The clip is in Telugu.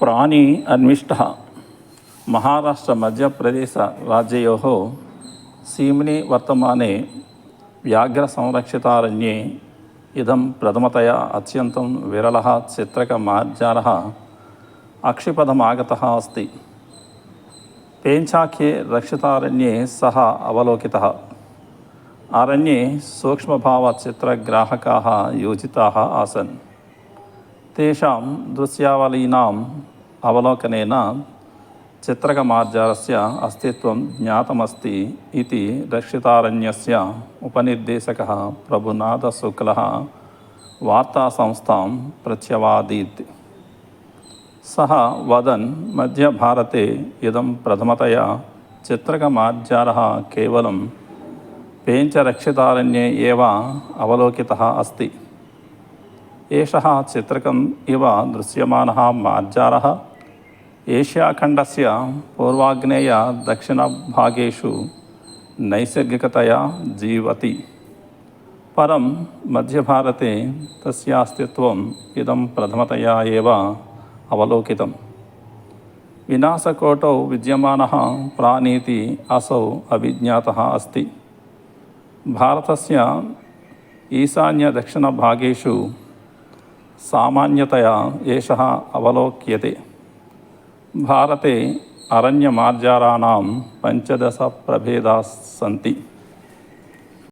ప్రాణి అన్విష్ట మహారాష్ట్ర మధ్యప్రదేశ రాజ్యయో సీమ్ని వర్తమానే వ్యాఘ్ర సంరక్షితారణ్యే ఇదం ప్రథమతయా అత్యంతం విరళ చిత్రక మార్జాల అక్షిపదమాగత అస్తి. పేంచాఖ్యే రక్షితారణ్యే సహ అవలోకి అరణ్యే సూక్ష్మభావచిత్రగ్రాహకా యోజితా ఆసన్. తేషాం దృశ్యావళీనాం అవలోకనేన చిత్రకమార్జారస్య అస్తిత్వం జ్ఞాతమస్తి ఇది రక్షితారణ్యస్య ఉపనిర్దేశక ప్రభునాథ శుక్ల వార్తా సంస్థాం ప్రత్యవాదీత్. సహ వదన్ మధ్యభారతే ఇదం ప్రథమతయా చిత్రకమార్జార కేవలం పేంచరక్షితారణ్యే ఏవ అవలోకిత అస్తి. एषः चित्रकम् इव दृश्यमानः मार्जारः एष्याखण्डस्य पूर्वाग्नेय दक्षिणभागेषु नैसर्गिकतया जीवति। परं मध्यभारते तस्य अस्तित्वम् इदं प्रथमतया एव अवलोकितम्। विनाशकोटौ विद्यमानः प्राणीति असौ अभिज्ञातः अस्ति। भारतस्य ईशान्यदक्षिणभागेषु సామాన్యతయా ఏష అవలోక్యతే. భారతే అరణ్యమార్జారాణం పంచదశ ప్రభేదాస్ సంతి